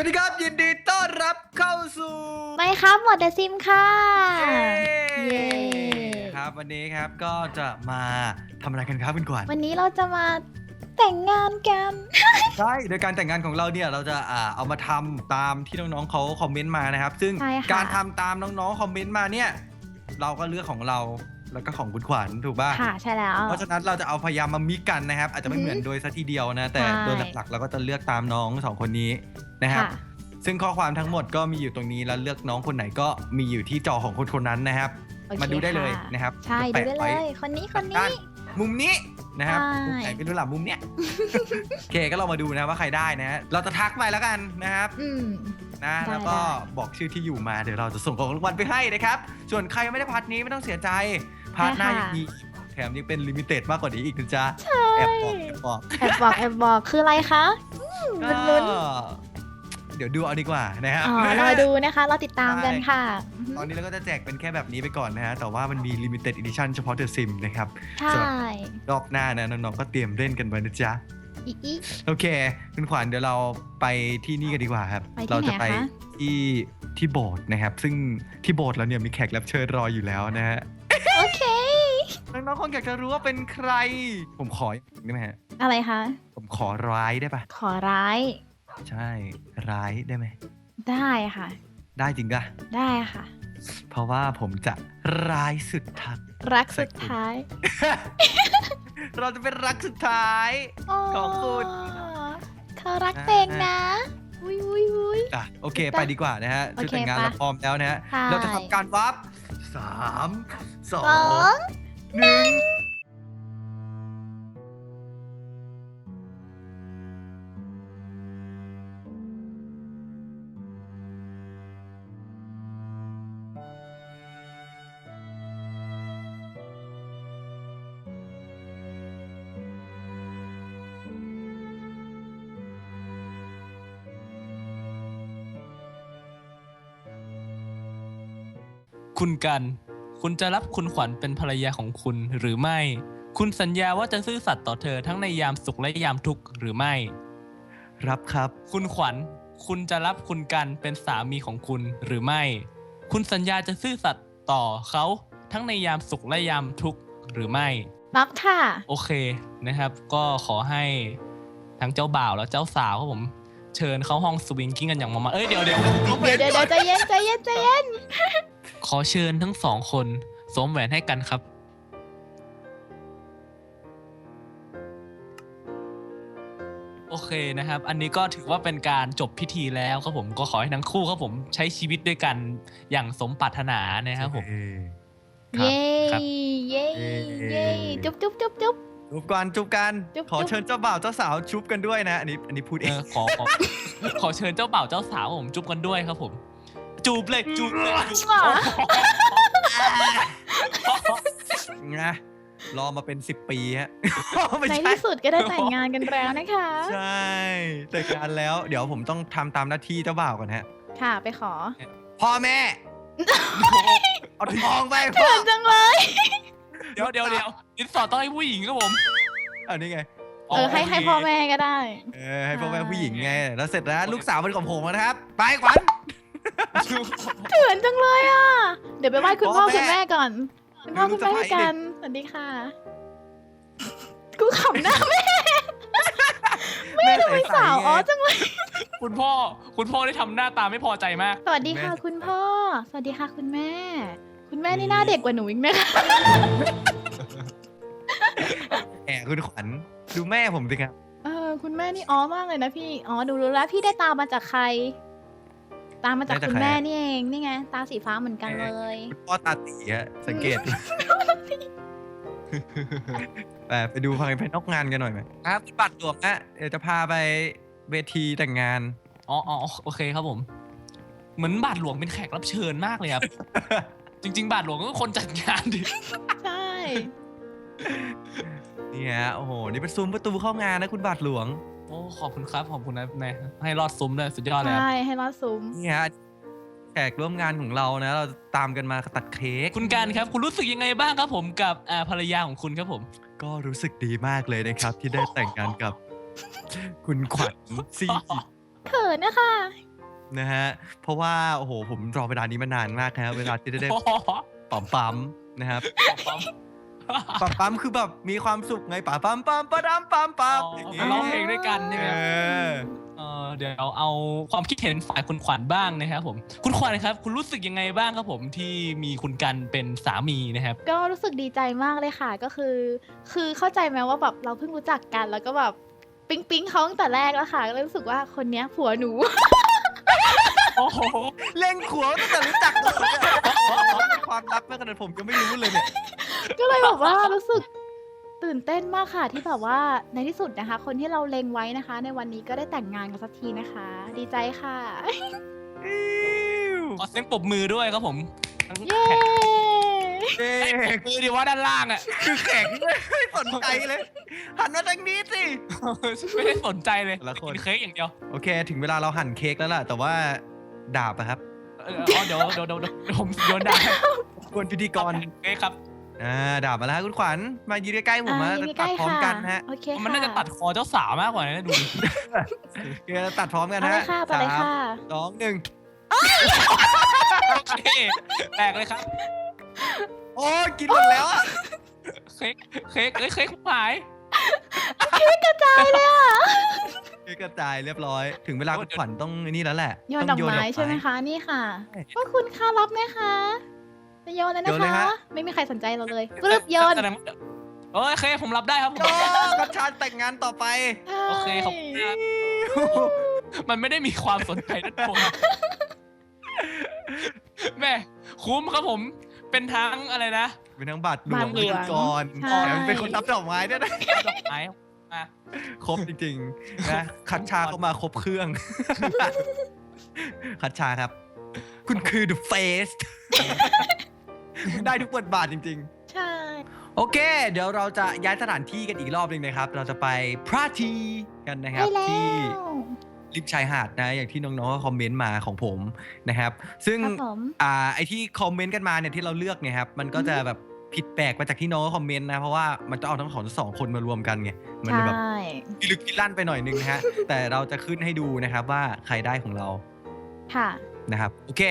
วัสดีครับยินดีต้อนรับเข้าสู่ไม่ครับหมดเดซิมค่ะเย้ครับวันนี้ครับก็จะมาทำอะไรกันครับคุณขวัญวันนี้เราจะมาแต่งงานกัน ใช่โดยการแต่งงานของเราเนี่ยเราจะอ่าเอามาทำตามที่น้องๆเขาคอมเมนต์มานะครับ ซึ่งใช่ค่ะ การทำตามน้องๆคอมเมนต์มาเนี่ย เราก็เลือกของเรา แล้วก็ของคุณขวัญถูกป่ะ ค่ะใช่แล้ว เพราะฉะนั้นเราจะเอาพยายามมามิกกันนะครับ อาจจะไม่อือเหฮึมือนโดยซะทีเดียวนะ แต่ใช่ โดยหลักๆเราก็จะเลือกตามน้องสองคนนี้นะครับ ค่ะซึ่งข้อความทั้งหมดก็มีอยู่ตรงนี้แล้วเลือกน้องคนไหนก็มีอยู่ที่จอของคนคนนั้นนะครับ โอเคมาดูได้เลยค่ะนะครับใช่จะดูแปะได้เลว้ยคนนี้คนด้านี้มุมนี้นะครับใช่ มุมไหนไม่รู้หล่ะมุมเนี้ย โอเคก็เรามาดูนะว่าใครได้นะฮะเราจะทักไปแล้วกันนะครับ อืม นะได้แล้วก็ได้ บอกชื่อที่อยู่มาเดี๋ยวเราจะส่งของรางวัลไปให้นะครับ ส่วนใครไม่ได้พาร์ทนี้ไม่ต้องเสียใจ พาร์ทหน้ายังมีแถมยังเป็นลิมิเต็ดมากกว่านี้อีกนะจ๊ะแอบบอกแอบบอกแอบบอกแอบบอกคืออะไรคะลุ้นลุ้น ก็เดี๋ยวดูเอาดีกว่านะครับ อ๋อรอดูนะคะ เราติดตามกันค่ะอือฮึตอนนี้เราก็จะแจกเป็นแค่แบบนี้ไปก่อนนะฮะ แต่ว่ามันมี limited edition เฉพาะ The Sim นะครับใช่รอบหน้านะน้องๆก็เตรียมเล่นกันไว้นะจ๊ะ อีอี โอเคคุณขวัญเดี๋ยวเราไปที่นี่กันดีกว่าครับ ไปที่เราจะไปไหนคะ ที่ที่โบสถ์นะครับ ซึ่งที่โบสถ์เราเนี่ยมีแขกรับเชิญรออยู่แล้วนะฮะโอเค น้องๆคงอยากจะรู้ว่าเป็นใคร ผมขออย่างได้ไหมฮะ อะไรคะ ผมขอร้ายได้ปะขอร้าย ใช่ ร้ายได้ไหม ได้ค่ะ ได้จริงปะได้ค่ะ เพราะว่าผมจะร้ายสุดทัก รักสุดท้าย เราจะเป็นรักสุดท้าย ของคุณ เขารักเตงนะ อุ้ยอุ้ยอุ้ยอะโอเคถูกต้องไปดีกว่านะฮะโอชุดเคแต่งงานไปเราพร้อมแล้วนะฮะใช่เราจะทำการวับสามสอสองง หนึ่งคุณกัน คุณจะรับคุณขวัญเป็นภรรยาของคุณหรือไม่ คุณสัญญาว่าจะซื่อสัตย์ต่อเธอทั้งในยามสุขและยามทุกข์หรือไม่ รับครับ คุณขวัญ คุณจะรับคุณกันเป็นสามีของคุณหรือไม่ คุณสัญญาจะซื่อสัตย์ต่อเขาทั้งในยามสุขและยามทุกข์หรือไม่ รับค่ะ โอเคนะครับ ก็ขอให้ทั้งเจ้าบ่าวและเจ้าสาวครับผมเชิญเข้าห้องสวิงกิ้งกันอย่างมามาเอ้ยเดี๋ยวเดี๋ยวเดี๋ยวเดี๋ยวเดี๋ยวใจเย็นใจเย็นใจเย็น ขอเชิญทั้งสองคนสวมแหวนให้กันครับ โอเคนะครับ อันนี้ก็ถือว่าเป็นการจบพิธีแล้วครับผมก็ขอให้ทั้งคู่ครับผมใช้ชีวิตด้วยกันอย่างสมปรารถนานะครับผมเอ้ครับ เย้ครับเย้เย้เย้จุ๊บจุ๊บจุ๊บจุ๊บ จูบกันจูบกันจุ๊บ ขอจุ๊บเชิญเจ้าบ่าวเจ้าสาวชุบกันด้วยนะ อันนี้อันนี้พูดเอเอง อขอขอขอเชิญเจ้าบ่าวเจ้าสาวผมจุ๊บกันด้วยครับผม จูบเลยจูบเลยจูบหรอนะรอมาเป็น10ปีฮะ ไม่ในใช่ที่สุดก็ได้แต่งงานกันแล้วนะคะ ใช่แต่งงานแล้ว เดี๋ยวผมต้องทำตามหน้าที่เจ้าบ่าวก่อนฮะ ค่ะไปขอพ่อแม่ เอาทองไปพ่เถื่ออนจังเลย เดี๋ยวเดี๋ยวเดี๋ยวอินสอร์ต้องให้ผู้หญิงครับผมอันนี้ไง เออให้ให้พ่อแม่ก็ได้ เออให้พ่อแม่ใช่ผู้หญิงไง แล้วเสร็จแล้วลูกสาวเป็นของผมนะครับ ไปขวัญ เถื่อนจังเลยอะ เดี๋ยวไปไหว้คุณพ่อพ่อแม่คุณแม่ก่อน คุณพ่อดูคุณแม่ลูกให้สะใภ้กัน สวัสดีค่ะ กูขำหน้าแม่ แม่ทำไมสาวอ๋อจังเลย คุณพ่อ คุณพ่อได้ทำหน้าตาไม่พอใจมาก สวัสดีค่ะ คุณพ่อ สวัสดีค่ะ คุณแม่ คุณแม่นี่หน้าเด็กกว่าหนูอีกนะคะแอบคุณขวัญดูแม่ผมสิครับ เออ คุณแม่นี่อ๋อมากเลยนะพี่ อ๋อ ดูรู้แล้วพี่ได้ตามมาจากใคร ตามมาจากได้จากคุณใครแม่อะนี่เองนี่ไงตาสีฟ้าเหมือนกันเลยคุณพ่อตาตีฮะสังเกตไปไปดูภายภายนอกงานกันหน่อยไหมครับบัตรหลวงนะเดี๋ยวจะพาไปเวทีแต่งงานอ๋ออ๋อโอเคครับผม เหมือนบาทหลวงเป็นแขกรับเชิญมากเลยครับจริง ๆ บาทหลวงก็คนจัดงานดิใช่นี่ฮะโอ้โหนี่เป็นซุ้มประตูเข้างานนะคุณบาทหลวง โอ้ขอบคุณครับขอบคุณนะนายให้รอดซุ้มด้วยสุดยอดเลยครับใช่ให้รอดซุ้มนี่ฮะแขกร่วมงานของเรานะ เราตามกันมาตัดเค้กคุณการครับ คุณรู้สึกยังไงบ้างครับผมกับอ่าภรรยาของคุณครับผม ก็รู้สึกดีมากเลยนะครับ ที่ได้แต่งงานกับ คุณขวัญซีเขินนะคะ นะฮะเพราะว่าโอ้โหผมรอเวลานี้มานานมากนะครับเวลาที่จะได้โอ้โหปั๊มปั๊มนะครับ ปั๊ม ปั๊มปั๊มคือแบบมีความสุขไงปั๊มปั๊มปั๊มปั๊มปั๊มปั๊มอ๋ออย่างงี้มาร้องเพลงด้วยกันใช่ไหมเออเออเดี๋ยวเอาความคิดเห็นฝ่ายคุณขวัญบ้างนะครับผม คุณขวัญครับ คุณรู้สึกยังไงบ้างครับผมที่มีคุณกันเป็นสามีนะครับ ก็รู้สึกดีใจมากเลยค่ะก็คือ คือเข้าใจไหมว่าแบบเราเพิ่งรู้จักกันแล้วก็แบบปิ๊งปิ๊งเขาตั้งแต่แรกแล้วค่ะก็เลยรู้สึกว่าคนเนี้ยผัวหนู โอ้โหเล่งขัวตั้งแต่รู้จักกันเลยความลับแม้ขนาดผมยังไม่รู้เลยเนี่ย ก็เลยแบบว่ารู้สึกตื่นเต้นมากค่ะที่แบบว่าในที่สุดนะคะ คนที่เราเล็งไว้นะคะ ในวันนี้ก็ได้แต่งงานกันสักทีนะคะ ดีใจค่ะ ขอเสียงปรบมือด้วยครับผมทั้งเย้ แขกเอ๊ประบมือดีว่าด้านล่างอะ คือแข็งเลยไม่สนใจเลย หันมาทางนี้สิ ไม่ได้สนใจเลยแต่ละคน กินเค้กอย่างเดียวโอเค ถึงเวลาเราหั่นเค้กแล้วล่ะ แต่ว่าดาบอะครับ เอออ๋อเดี๋ยวเดี๋ยวเดี๋ยวเดี๋ยวผมโยนดาบกวนพิธีกรเค้กครับ อ่าดาบมาแล้วฮะคุณขวัญมายืนใกล้ๆผมอ่ามายินดีตัใกดล้พร้อมค่ะกันฮะโอเคค่ะมันน่าจะตัดคอเจ้าสาวมากกว่านะดูดิโอเคตัดพร้อมกันเอาเลฮะยค่ะไปเลยสามค่ะสองหนึ่งโอเคแตกเลยครับ โอ้ยกินหมดแล้วอะเค้กเค้กเอ้ยเค้กหายเค้กกระจายเรียบร้อย ถึงเวลาคุณขวัญต้องนี่แล้วแหละโยนดต้องกไม้ใช่ไหมคะ นี่ค่ะว่าคุณคะรับไหมคะ จะโยนเลยโยนเลยนะคะ ฮะ ไม่มีใครสนใจเราเลยกรึบโยนแสดงว่าโอเคผมรับได้ครับผมโอ้กัญชาแต่งงานต่อไป โอเคขอบคุณครับมันไม่ได้มีความสนใจนั่นผมแม่คุ้มครับผม เป็นทั้งอะไรนะ เป็นทั้งบัตรหลวบังตรหลวงพิธีกรใช่ แถมเป็นคนรับดอกไม้ด้วยนะดอกไม้มาครบจริงๆนะคัดชาเข้ามาครบเครื่อง คัดชาครับ คุณคือ The Face ได้ทุกบทบาทจริงๆใช่โอเค เดี๋ยวเราจะย้ายสถานที่กันอีกรอบหนึ่งนะครับ เราจะไปพระทีกันนะครับได้แล้วที่ริมชายหาดนะอย่างที่น้องๆก็คอมเมนต์มาของผมนะครับ ซึ่ง ครับผม อ่าไอที่คอมเมนต์กันมาเนี่ยที่เราเลือกเนี่ยครับมันก็จะแบบผิดแปลกมาจากที่น้องก็คอมเมนต์นะเพราะว่ามันจะเอาทั้งของทั้งสองคนมารวมกันไงมันใช่ แบบพิลึกพิลั่นไปหน่อยนึงนะฮะ แต่เราจะขึ้นให้ดูนะครับว่าใครได้ของเราค่ะ นะครับ โอเค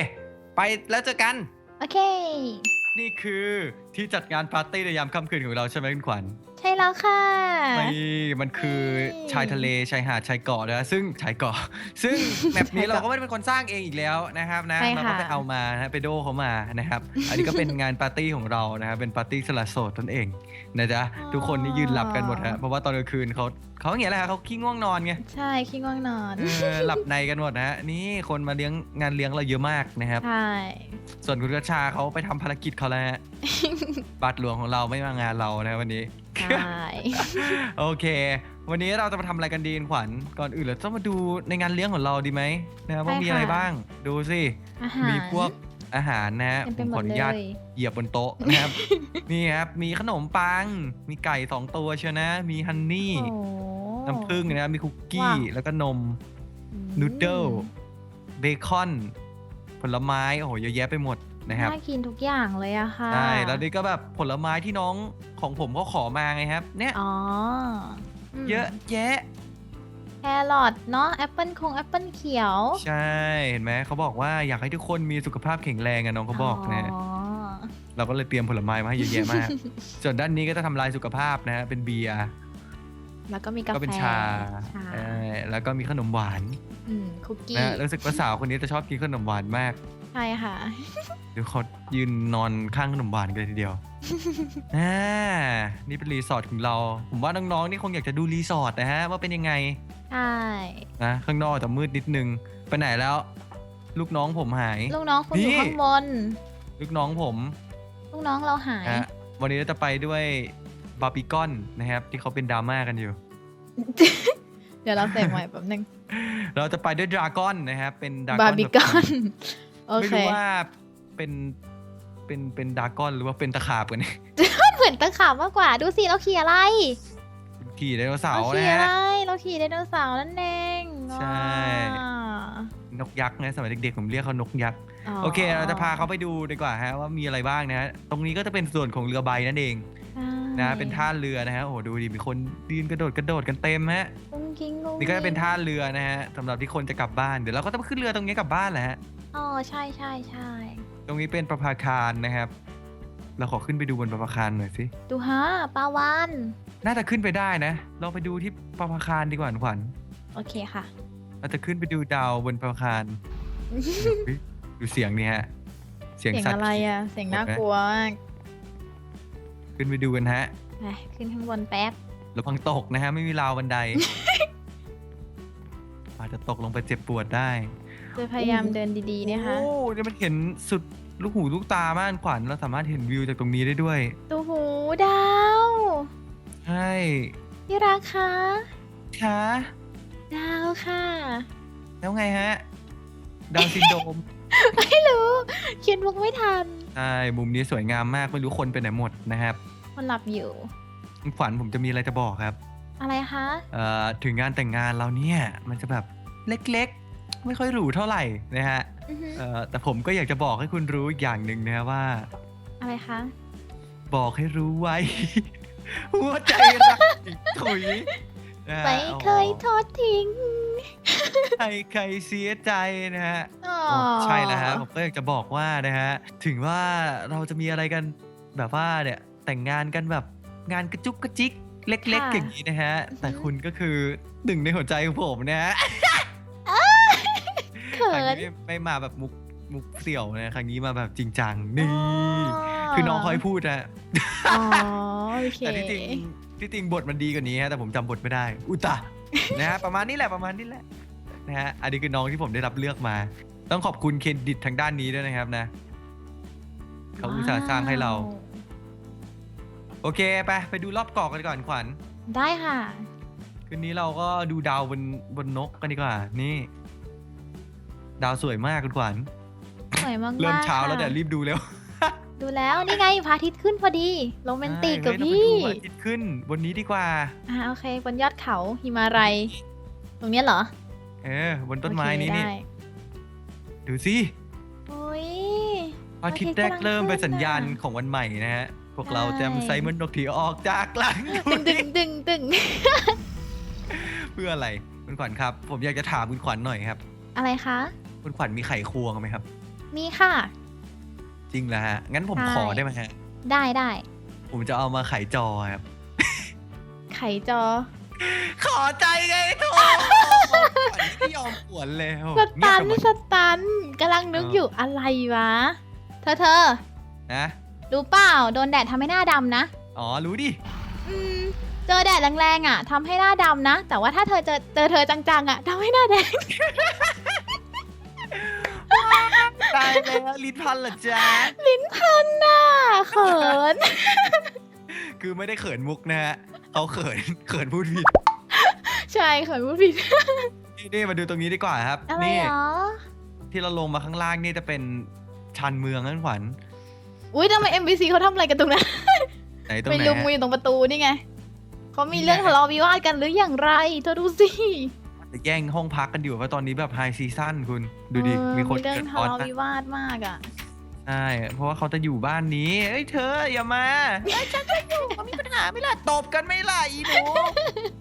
ไปแล้วเจอกัน โอเค นี่คือ ที่จัดงานปาร์ตี้ในยามค่ำคืนของเราใช่ไหมคุณขวัญใช่แล้วค่ะไม่มันคือชายทะเลชายหาดชายเกาะนะซึ่งชายเกาะ ซึ่งแบบนี้ชายเกาะเราก็ไม่ได้เป็นคนสร้างเองอีกแล้วนะครับนะใช่เราค่ะก็ไปเอามานะไปโดเขามานะครับ อันนี้ก็เป็นงานปาร์ตี้ของเรานะครับเป็นปาร์ตี้สละโสดตนเองนะจ๊ะทุกคนนี่ยืนหลับกันหมดฮะเพราะว่าตอนกลางคืนเขาเขาอย่างเงี้ยแหละฮะเขาขี้ง่วงนอนไง ใช่ขี้ง่วงนอน เออหลับในกันหมดนะฮะนี่คนมาเลี้ยงงานเลี้ยงเราเยอะมากนะครับ ใช่ ส่วนคุณกระชาเขาไปทำภารกิจเขาแล้วฮะ บัตรหลวงของเราไม่มางานเรานะวันนี้ ใช่โอเค วันนี้เราจะมาทำอะไรกันดีขวัญ ก่อนอื่นเราต้องมาดูในงานเลี้ยงของเราดีไหมนะครับว่ามีอะไรบ้าง ดูสิ อาหาร มีพวกอาหารนะฮะเต็มผไปมหมขอดอนุเลญาตยเหยียบบนโต๊ะนะครับ นี่ครับ มีขนมปัง มีไก่สองตัวเชียวนะ มีฮันนี่ โอ้น้ำผึ้งนะครับมีคุกกี้ ว้าว แล้วก็นม นูดเดิลเบคอน ผลไม้ โอ้โห เยอะแยะไปหมด นะครับ น่ากินทุกอย่างเลยอะค่ะใช่ แล้วนี่ก็แบบผลไม้ที่น้องของผมเขาขอมาไงครับ เนี่ย อ๋อมเยอะแยะ แครอทเนาะแอปเปิลคงแอปเปิลเขียวใช่ เห็นไหมเขาบอกว่าอยากให้ทุกคนมีสุขภาพแข็งแรงอะน้องเขาบอกนะอ๋อเราก็เลยเตรียมผลไม้มาให้เยอะแยะมาก ส่วนด้านนี้ก็จะทำลายสุขภาพนะฮะ เป็นเบียร์ แล้วก็มีกาแฟก็เป็นชาชาเออแล้วก็มีขนมหวานอืมคุกกี้นะรู้สึกว่าสาวคนนี้จะชอบกินขนมหวานมากใช่ค่ะ เดี๋ยวเขายืนนอนข้างขนมหวานกันเลยทีเดียว อ่านี่เป็นรีสอร์ทของเรา ผมว่าน้องๆนี่คงอยากจะดูรีสอร์ทนะฮะว่าเป็นยังไงใช่ นะข้างนอกจะมืดนิดนึง ไปไหนแล้ว ลูกน้องผมหาย ลูกน้องคุณอยู่นี่ ข้างบน ลูกน้องผมลูกน้องเราหายนะฮะวันนี้เราจะไปด้วยบาร์บีคอนนะครับ ที่เขาเป็นดราม่ากันอยู่ เดี๋ยวเราเสกใหม่แป๊บนึงเราจะไปด้วยดราก้อนนะครับเป็นดราก้บาอนร์บีแบบคอน โอไม่เค รู้ว่าเป็นเป็นเป็นดราก้อนหรือว่าเป็นตะขาบกันเนี่ยเหมือนตะขาบมากกว่า ดูสิเราขี่อะไร ขี่ไดโนเสาเราร์ขี่นะอะไร ฮะ เราขี่ไดโนเสาร์นั่นเองใช่ ว้านกยักษ์นะสมัยเด็กๆผมเรียกเขานกยักษ์อ๋อโอเค เราจะพาเขาไปดูดีกว่าฮะว่ามีอะไรบ้างนะฮะตรงนี้ก็จะเป็นส่วนของเรือใบนั่นเองใช่นะเป็นท่าเรือนะฮะโอ้โหดูดิมีคนยืนกระโดดกระโดดกันเต็มฮะกุ้งกิ้งกุ้งนี่ก็จะเป็นกิ้งท่าเรือนะฮะสำหรับที่คนจะกลับบ้านเดี๋ยวเราก็ต้องขึ้นเรือตรงนี้กลับบ้านแหละฮะ อ๋อใช่ใช่ใช่ตรงนี้เป็นประภาคารนะครับ เราขอขึ้นไปดูบนประภาคารหน่อยสิ ดูฮะปลาวานน่าจะขึ้นไปได้นะ ลองไปดูที่ประภาคารดีกว่าขวัญโอเคค่ะ เราจะขึ้นไปดูดาวบนประภาคารเฮ้ยดูเสียงนี่ฮะ เสียงเสียงสัตว์อะไรอะ เสียงน่ากลัวมากขึ้นไปดูกันฮะ ไปขึ้นข้างบนแป๊บ ระวังตกนะฮะ ไม่มีราวบันได อาจจะตกลงไปเจ็บปวดได้ จะพยายามเดินดีๆนะคะ โอ้เดี๋ยวมันเห็นสุดลูกหูลูกตามากขวัญเราสามารถเห็นวิวจากตรงนี้ได้ด้วยตูหูดาวใช่ที่รักคะค่ะดาวค่ะ แล้วไงฮะ ดาวน์ซินโดรม ไม่รู้เขียนมุกไม่ทัน ใช่ มุมนี้สวยงามมาก ไม่รู้คนไปไหนหมดนะครับคนหลับอยู่ขวัญผมจะมีอะไรจะบอกครับ อะไรคะ เอ่อ ถึงงานแต่งงานเราเนี่ย มันจะแบบเล็กๆ ไม่ค่อยหรูเท่าไหร่นะฮะอือฮึเอ่อแต่ผมก็อยากจะบอกให้คุณรู้อีกอย่างหนึ่งนะว่า อะไรคะ บอกให้รู้ไว้ หัวใจรักถุยนะฮะไม่เคยทอดทิ้งใครใครเสียใจนะฮะ อ๋อโอ้ใช่แล้วฮะผมก็อยากจะบอกว่านะฮะถึงว่าเราจะมีอะไรกันแบบว่าเนี่ยแต่งงานกันแบบงานกระจุกกระจิกเล็ก ๆ อย่างนี้นะฮะ แต่คุณก็คือหนึ่งในหัวใจของผมนะฮะเขิ ครั้งนนี้ไม่ไม่มาแบบมุกมุกเสี่ยวนะครั้งนี้มาแบบจริงจังนี่คือน้องคอยพูดนะอ๋อโอเคแต่ที่จริงที่จริงบทมันดีกว่านี้ฮะแต่ผมจำบทไม่ได้ อุยตะนะฮะประมาณนี้แหละประมาณนี้แหละนะฮะอันนี้คือน้องที่ผมได้รับเลือกมา ต้องขอบคุณเครดิตทางด้านนี้ด้วยนะครับนะเขาอุตส่าห์สร้างให้เรา โอเคไปไปดูรอบเกาะกันก่อนขวัญได้ค่ะ คืนนี้เราก็ดูดาวบนบนนกกันดีกว่า นี่ ดาวสวยมากคุณขวัญสวยมากๆเริ่มเช้าแล้วค่ะเดี๋ยวรีบดูเร็วดูแล้วนี่ไงพระอาทิตย์ขึ้นพอดีโรแมนติกกับเฮ้ยพี่เราไปดูพระอาทิตย์ขึ้นบนนี้ดีกว่า อ่าโอเคบนยอดเขาหิมาลัยตรงเนี้ยเหรอเออบนต้นไม้โอเคนี้นี่ได้ดูสิโอ้ย พระอาทิตย์แรกเริ่มเป็นสัญญาณของวันใหม่นะฮะ พวกเราใช่ แจมไซมอนนกที่ออกจากหลังดึงดึงดึงดึงเพื่ออะไรคุณขวัญครับ ผมอยากจะถามคุณขวัญหน่อยครับ อะไรคะ คุณขวัญมีไข่ควงไหมครับ มีค่ะ จริงเหรอฮะ งั้นผมใช่ ขอได้ไหมฮะ ได้ได้ผมจะเอามาไขจอครับ ไขจอ ขอใจไงโถไม่ยอมปวนเลยโอ้สเงียตับนไปหมด สตันกำลังนึกเออออ ยู่อะไรวะ เธอเธอนะ รู้เปล่าโดนแดดทำให้หน้าดำนะ อ๋อ รู้ดิ อืม เจอแดดแรงๆอะทำให้หน้าดำนะ แต่ว่าถ้าเธอเจอเจอเธอจังๆอะทำให้หน้าแดง ตายแล้วลิ้นพันเหรอจ๊ะ ลิ้นพันน่ะเขิน คือไม่ได้เขินมุกนะฮะเขาเขินเขินพูดผิดใช่เขินพูดผิดนี่นี่มาดูตรงนี้ดีกว่าครับ อะไรนี่ เหรอที่เราลงมาข้างล่างนี่จะเป็นชันเมืองนั่นขวัญอุ้ยทำไม MBC เขาทำอะไรกันตรงนั้นไหนตรงไปไหนลุมฮะ มืออยู่ตรงประตูนี่ไงเขามีนี่ไงเรื่องทะเลาะวิวาทกันหรืออย่างไร เธอดูสิ จะแย่งห้องพักกันอยู่เพราะตอนนี้แบบไฮซีซั่นคุณดูดิ เออมีคนเรื่อเกิงดทะออนเลาะนะวิวาทมากอะ ใช่เพราะว่าเขาจะอยู่บ้านนี้เอ้ยเธออย่ามาเอ้ยฉันจะอยู่เขามีปัญหาไหม่ล่ะตบกันไหม่ล่ะอีหนู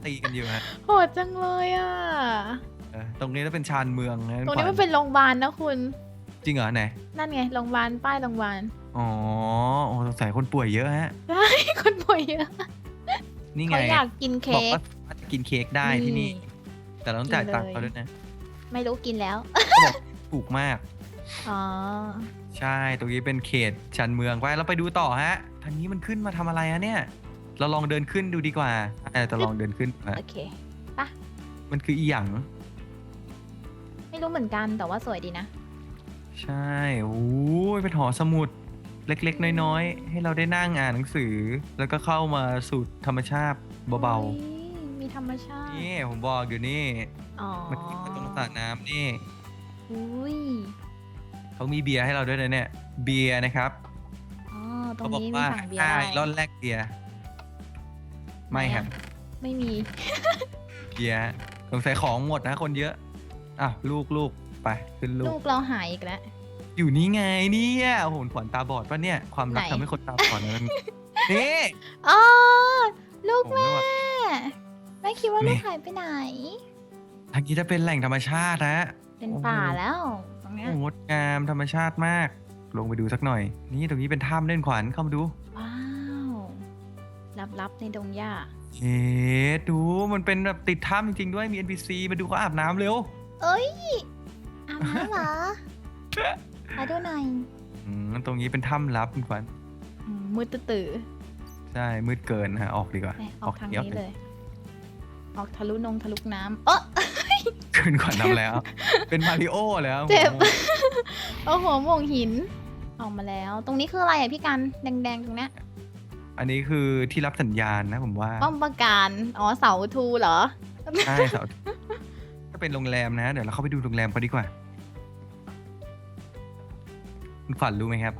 ตีกันอยู่ฮะโหดจังเลยอะ เออตรงนี้จะเป็นชานเมืองนะตรงนี้ขวัญมันเป็นโรงพยาบาลนะคุณ จริงเหรอไหนนั่นไงโรงพยาบาลป้ายโรงพยาบาล อ๋อโอ้สงสัยคนป่วยเยอะฮะ คนป่วยเยอะนี่ไงเขาอยากกินบเค้อกกว่าสามารถกินเค้กได้ที่นี่ แต่เราต้องจ่ายตังค์เขาด้วยนะไม่รู้กินแล้ว ถูกมาก อ๋อ ใช่ตรงนี้เป็นเขตชันเมืองไปเราไปดูต่อฮะทางนี้มันขึ้นมาทำอะไรอะเนี่ย เราลองเดินขึ้นดูดีกว่าเออจะลองเดินขึ้นฮะโอเค มันคืออีหยังไม่รู้เหมือนกันแต่ว่าสวยดีนะ ใช่โอ้ยเป็นหอสมุดเล็กๆ น้อยๆ ให้เราได้นั่งอ่านหนังสือ แล้วก็เข้ามาสู่ธรรมชาติเบาอุ๊ย มีธรรมชาๆติ นี่ผมบอกอยู่นี่อ๋อมันมันตรงสระน้ำนี่อุ้ยเขามีเบียร์ให้เราด้วยนะเนี่ยเบียร์นะครับอ๋อตรเขางบอกนี้มีว่าสั่งเบียร์ห้าได้ ร่อนแรกเบียร์ไม่ครับไม่มี เบียร์สงสัยของหมดนะคนเยอะอะลูกลูกไปขึ้นลูลูกกเราหายอีกแล้ว อยู่นี่ไงเนี่ยโอ้โหขวัญตาบอดปะเนี่ยความรักไหน ทำให้คนตาบอดนะนี่อ๋อลูกผมไม่ไหวแม่ คิดว่านี่ลูกหายไปไหน ทางนี้จะเป็นแหล่งธรรมชาตินะเป็นป่าแล้วตรงเนี้ยโอ้งดงามธรรมชาติมาก ลงไปดูสักหน่อย นี่ตรงนี้เป็นถ้ำเล่นขวัญเข้ามาดู ว้าวลับๆในดงหญ้าเอ๊ะดูมันเป็นแบบติดถ้ำจริงๆด้วยมี NPC มาดูเขาอาบน้ำเร็ว เอ้ยอาบน้ำเหรอมาดูหน่อยอืมตรงนี้เป็นถ้ำลับคุณขวัญอืมมืดตื่อใช่มืดเกินนะฮะออกดีกว่าๆแม่ออกทางดี๋ยวนี้เลย ออกทะลุนงทะลุน้ำเออขึ้นขวัญน้ำแล้ว เป็นมาริโอแล้วเจ็บ โอ้โหโอ้โหหม่วงหิน ออกมาแล้ว ตรงนี้คืออะไรอะพี่กัน แดงๆ ตรงเนี้ยอันนี้คือที่รับสัญญาณนะผมว่า ป้อมปราการ อ๋อเสาทูเหรอ ใช่เสาก็เป็นโรงแรมนะ เดี๋ยวเราเข้าไปดูโรงแรมกันดีกว่า คุณขวัญรู้ไหมครับ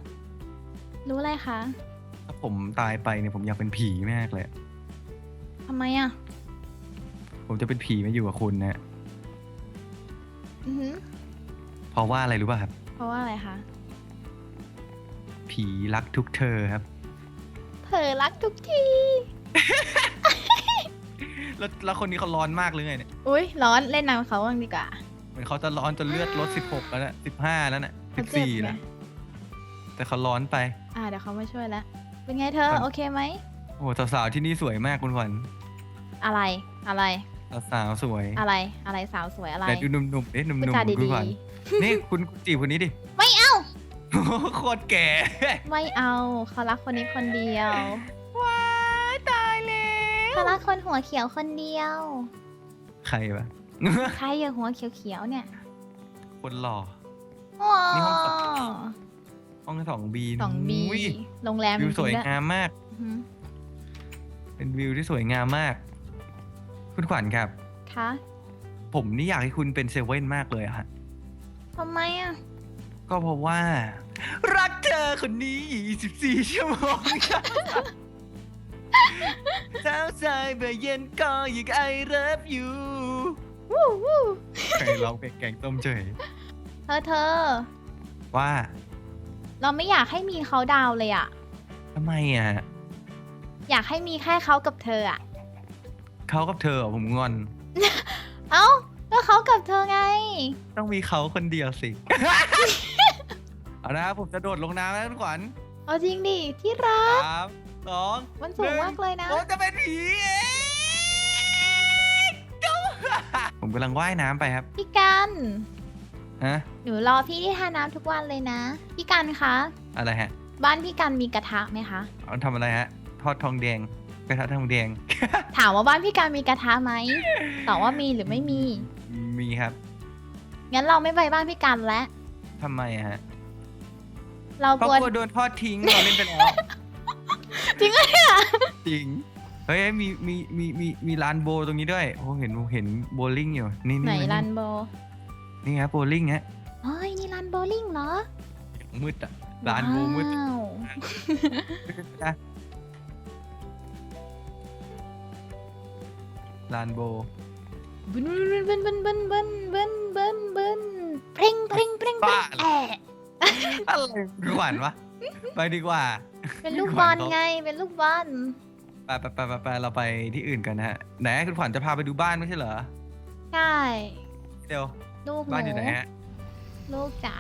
รู้อะไรคะ ถ้าผมตายไปเนี่ยผมอยากเป็นผีมากเลย ทำไมอะ ผมจะเป็นผีมาอยู่กับคุณนะอือหือเพราะว่าอะไรรู้ป่ะครับ เพราะว่าอะไรคะ ผีรักทุกเธอครับ เผลอรักทุกที แล้วแล้วคนนี้เขาร้อนมากเลยไงเนี่ยอุ้ยร้อนเล่นน้ำกับเขาบ้างดีกว่าเหมือนเขาจะร้อนจนเลือดลด16แล้วนะ15แล้วนะเขาเจ็บ14ไงแล้วแต่เขาร้อนไป อ่าเดี๋ยวเขามาช่วยแล้ว เป็นไงเธอมันโอเคไหม โอ้โหสาวๆที่นี่สวยมากคุณขวัญอะไรอะไร สาวๆสวย อะไรอะไรสาวสวยอะไรแต่ดูหนุ่มๆเอ๊ะหนุ่มพูดๆจาคุณดีขวัญนี่คุณคุณจีบคนนี้ดิๆไม่เอาโคตรแก่ ไม่เอาเขารักคนนี้คนเดียวว้ายตายแล้เขารักคนหัวเขียวคนเดียว ใครวะ ใครอย่าหัวเขียวๆเนี่ยคนหล่อว้านี่ห้องสวห้องสองบีสองบีโรงแรมวิวสวยจริๆด้งามมาก อือหือเป็นวิวที่สวยงามมาก คุณขวัญครับ คะผมนี่อยากให้คุณเป็นเซเว่นมากเลยอะฮะ ทำไมอะ ก็เพราะว่า รักเธอคนนี้ 24 ชั่วโมงเช้าสายเบเย็นก็ยัง I love you วู้วู้ใครร้องเพลงแกงต้มเฉย เธอเธอ ว่าเราไม่อยากให้มีเขาดาวเลยอะ ทำไมอะ อยากให้มีแค่เขากับเธออะ เขากับเธอเหรอผมงอน เอ้า ก็เขากับเธอไง ต้องมีเขาคนเดียวสิ เอาละผมจะโดดลงน้ำแล้วคุณขวัญเอาจริงดิ ที่รัก สามสองมันสูงมากเลยนะผมจะเป็นผีเองผมกำลังว่ายน้ำไปครับพี่กัน ฮะหนูรอพี่ที่ท่าน้ำทุกวันเลยนะ พี่กันคะ อะไรฮะบ้านพี่กันมีกระทะไหมคะ เอาทำอะไรฮะ ทอดทองแดง กระทะทองแดง ถามว่าบ้านพี่กันมีกระทะไหมตอบว่ามีหรือไม่มี มีครับงั้นเราไม่ไปบ้านพี่กันแล้วทำไมอะฮะเราเพราะกลัวกลัวโดนทอดทิ้งเราเล่นไปแล้วจริงเหรอเนี่ยจริงเฮ้ยมีมีมีมีมีร้านโบตรงนี้ด้วยโอ้เห็นเห็นโบลิ่งอยู่นี่ไหนนี่รันโบนี่ครับโบลิ่งฮะเฮ้ยนี่รันโบลิ่งเหรอมืดอะร้านโบมืดว้าว นะ ร้านโบบึนบึนบึนบึนบึนบึนบึนบึนเพลงเพลงเพลงเพลงเหรอแอะอะไรขวัญวะไปดีกว่า เป็นลูกบอลไงเป็นลูกบอลไปไปไปไปเราไปที่อื่นกันนะฮะไหนคุณขวัญจะพาไปดูบ้านไม่ใช่เหรอใช่เดี๋ยวลูกบ้านอยู่ไหนฮะลูกจ๋า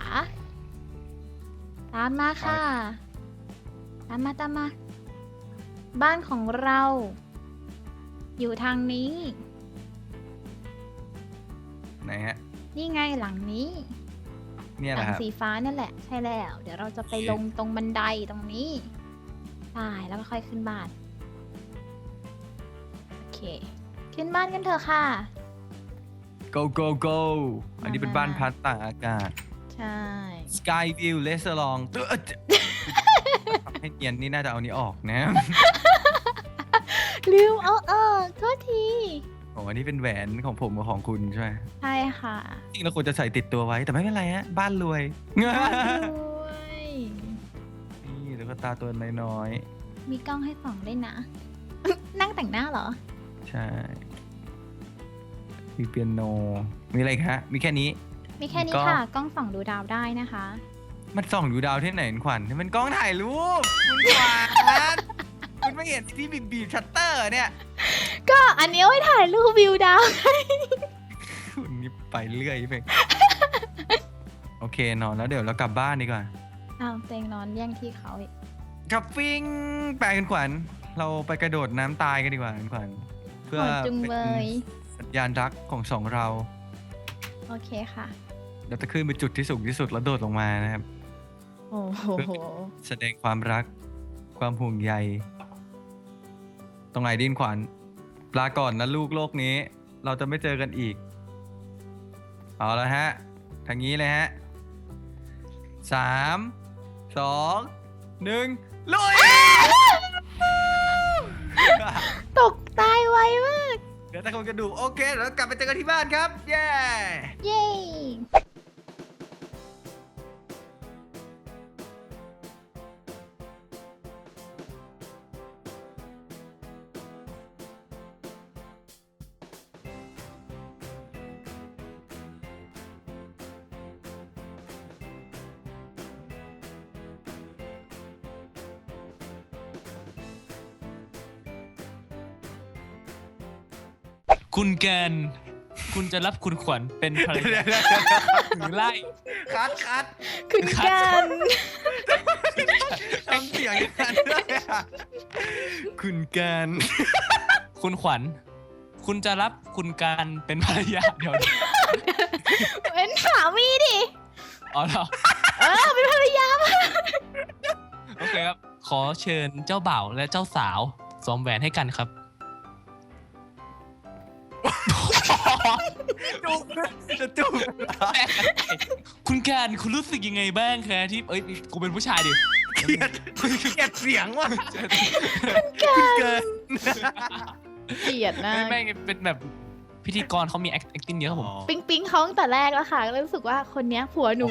ตามมาค่ะ ตามมาตามมา บ้านของเรา อยู่ทางนี้ ไหนฮะ นี่ไงหลังนี้ เนี่ยหแหลัละครับ สีฟ้านั่นแหละ ใช่แล้ว เดี๋ยวเราจะไปโอเค ลงตรงบันไดตรงนี้ใช่แล้วก็ค่อยขึ้นบ้าน โอเค ขึ้นบ้านกันเถอะค่ะ go go go อันนี้เป็นมาบ้านพักต่างอากาศ ใช่ sky view restaurant เตื้อทำให้เนียนนี่น่าจะเอานี้ออกนะ ลืมเอาเออโทษทีโอ้อันนี้เป็นแหวนของผมกับของคุณใช่ไหมใช่ค่ะจริงเราควรจะใส่ติดตัวไว้แต่ไม่เป็นไรฮะบ้านรวยด้วยนี่แล้วก็ตาตัวน้อยมีกล้องให้ส่องด้วยนะ นั่งแต่งหน้าเหรอ ๆใช่มีเปียโน มีอะไรอีกฮะ มีแค่นี้ มีแค่นี้กล้อง ค่ะ กล้องส่องดูดาวได้นะคะ มันส่องดูดาวที่ไหนขวัญนี่มันกล้องถ่ายรูปคุณขวัญ คุณไม่เห็นที่บีบบีบชัตเตอร์เนี่ยก็อันนี้เอาไว้ถ่ายรูปวิวดาว คุณนี่ไปเรื่อยไปโอเคนอนแล้วเดี๋ยวเรากลับบ้านดีกว่าอ้าวเตงนอนแย่งที่เขาอีกกับฟิงแปลกันขวัญเราไปกระโดดน้ำตายกันดีกว่ากันขวัญเพื่อโหดจุงเป็นเลยสัญญาณรักของสองเรา โอเคค่ะ เราจะขึ้นไปจุดที่สูงที่สุดแล้วโดดลงมานะครับ โอ้โห แสดงความรัก ความห่วงใย ตรงไหนดินขวัญลาก่อนนะลูกโลกนี้ เราจะไม่เจอกันอีก เอาละฮะทางนี้เลยฮะสามสองหนึ่งลุยตกตายไวมาก เดี๋ยวตะโกนกระดูกโอเคเดี๋ยวกลับไปเจอกันที่บ้านครับ เย้ เย้ คุณแกน คุณจะรับคุณขวัญเป็นภรรเดี๋ยยาวเดี๋ยวเดี๋ยวหรือไล่คัดคัดคุณกันทำเสียงอย่างนั้นด้วยอะคุณกันคุณขวัญ คุณจะรับคุณการเป็นภรรยาเดี๋ยวนะเป็นสามีดิ อ๋อเหรอเออ เป็นภรรยามาโอเคครับ ขอเชิญเจ้าบ่าวและเจ้าสาวสวมแหวนให้กันครับ จูบจะจูบเหรอคุณการคุณรู้สึกยังไงบ้างคะที่เอ้ยกูเป็นผู้ชายดิเกลียดเกลียดเสียงว่ะคุณเกินเกลียดนะไม่ไม่เป็นแบบพิธีกรเขามี act- acting เยอะครับผมปิ๊งปิ๊งเขาตั้งแต่แรกแล้วค่ะก็เลยรู้สึกว่าคนเนี้ยผัวหนู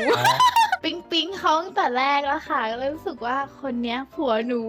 ปิ๊งปิ๊งเขาตั้งแต่แรกแล้วค่ะก็เลยรู้สึกว่าคนเนี้ยผัวหนู